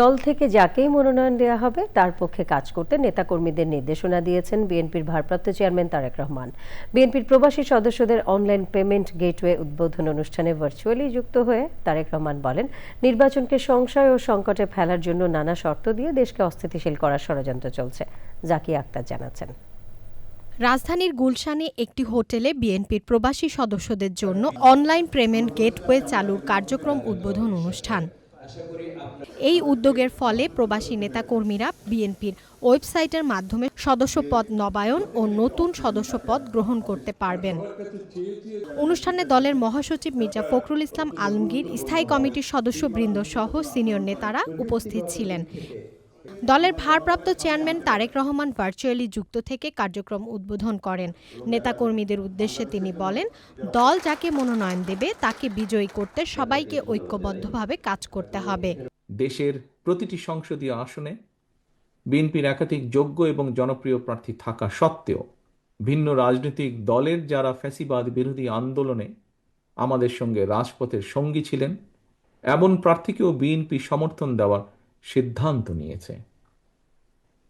দল থেকে যাকেই মনোনয়ন দেওয়া হবে, তার পক্ষে কাজ করতে নেতাকর্মীদের নির্দেশনা দিয়েছেন বিএনপির ভারপ্রাপ্ত চেয়ারম্যান তারেক রহমান। বিএনপির প্রবাসী সদস্যদের অনলাইন পেমেন্ট গেটওয়ে উদ্বোধন অনুষ্ঠানে ভার্চুয়ালি যুক্ত হয়ে তারেক রহমান বলেন, নির্বাচনকে সংশয় ও সংকটে ফেলার জন্য নানা শর্ত দিয়ে দেশকে অস্থিতিশীল করার ষড়যন্ত্র চলছে জাকি আক্তার জানাচ্ছেন। রাজধানীর গুলশানে একটি হোটেলে বিএনপির প্রবাসী সদস্যদের জন্য অনলাইন পেমেন্ট গেটওয়ে চালুর কার্যক্রম উদ্বোধন অনুষ্ঠান। এই উদ্যোগের ফলে প্রবাসী নেতা কর্মীরা বিএনপির ওয়েবসাইটের মাধ্যমে সদস্যপদ নবায়ন ও নতুন সদস্যপদ গ্রহণ করতে পারবেন। অনুষ্ঠানে দলের মহাসচিব মির্জা ফখরুল ইসলাম আলমগীর, স্থায়ী কমিটির সদস্যবৃন্দ সহ সিনিয়র নেতারা উপস্থিত ছিলেন। দলের ভারপ্রাপ্ত চেয়ারম্যান তারেক রহমান ভার্চুয়ালি যুক্ত থেকে কার্যক্রম উদ্বোধন করেন। নেতাকর্মীদের উদ্দেশ্যে তিনি বলেন, দল যাকে মনোনয়ন দেবে, তাকে বিজয়ী করতে সবাইকে ঐক্যবদ্ধভাবে কাজ করতে হবে। দেশের প্রতিটি সংসদীয় আসনে বিএনপির একাধিক যোগ্য এবং জনপ্রিয় প্রার্থী থাকা সত্ত্বেও ভিন্ন রাজনৈতিক দলের যারা ফ্যাসিবাদ বিরোধী আন্দোলনে আমাদের সঙ্গে রাজপথের সঙ্গী ছিলেন, এমন প্রার্থীকেও বিএনপি সমর্থন দেওয়ার সিদ্ধান্ত নিয়েছে।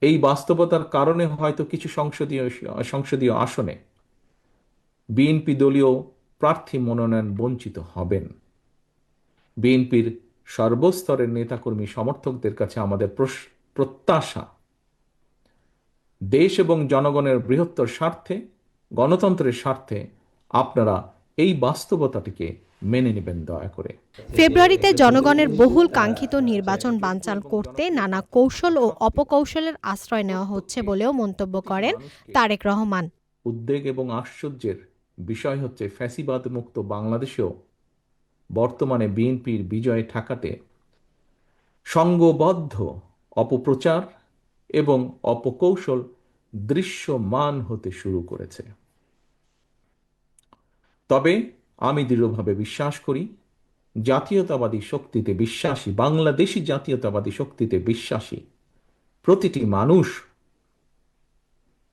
এই বাস্তবতার কারণে হয়তো কিছু সংসদীয় সংসদীয় আসনে বিএনপি দলীয় প্রার্থী মনোনয়ন বঞ্চিত হবেন। বিএনপির সর্বস্তরের নেতাকর্মী সমর্থকদের কাছে আমাদের প্রত্যাশা, দেশ এবং জনগণের বৃহত্তর স্বার্থে, গণতন্ত্রের স্বার্থে আপনারা এই বাস্তবতাটিকে মেনে নেবেন দয়া করে। ফেব্রুয়ারিতে জনগণের বহুল কাঙ্ক্ষিত নির্বাচন বানচাল করতে নানা কৌশল ও অপকৌশলের আশ্রয় নেওয়া হচ্ছে বলেও মন্তব্য করেন তারেক রহমান। উদ্বেগ এবং আশ্চর্যের বিষয় হচ্ছে ফ্যাসিবাদ মুক্ত বাংলাদেশেও বর্তমানে বিএনপির বিজয় ঠেকাতে সংঘবদ্ধ অপপ্রচার এবং অপকৌশল দৃশ্যমান হতে শুরু করেছে। তবে আমি দৃঢ়ভাবে বিশ্বাস করি, জাতীয়তাবাদী শক্তিতে বিশ্বাসী, বাংলাদেশি জাতীয়তাবাদী শক্তিতে বিশ্বাসী প্রতিটি মানুষ,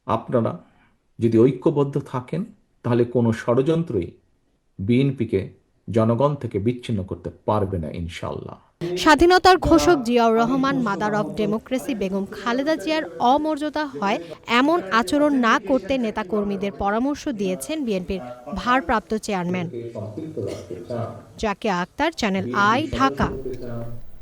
আপনারা যদি ঐক্যবদ্ধ থাকেন, তাহলে কোনো ষড়যন্ত্রই বিএনপিকে, জনগণ থেকে বিচ্ছিন্ন করতে পারবে না ইনশাল্লাহ স্বাধীনতার ঘোষক Ziaur Rahman mother of democracy Begum Khaleda জিয়ার অমর্যাদা হয় এমন আচরণ না করতে নেতাকর্মীদের পরামর্শ দিয়েছেন বিএনপির ভারপ্রাপ্ত chairman Zakia Akter channel I Dhaka.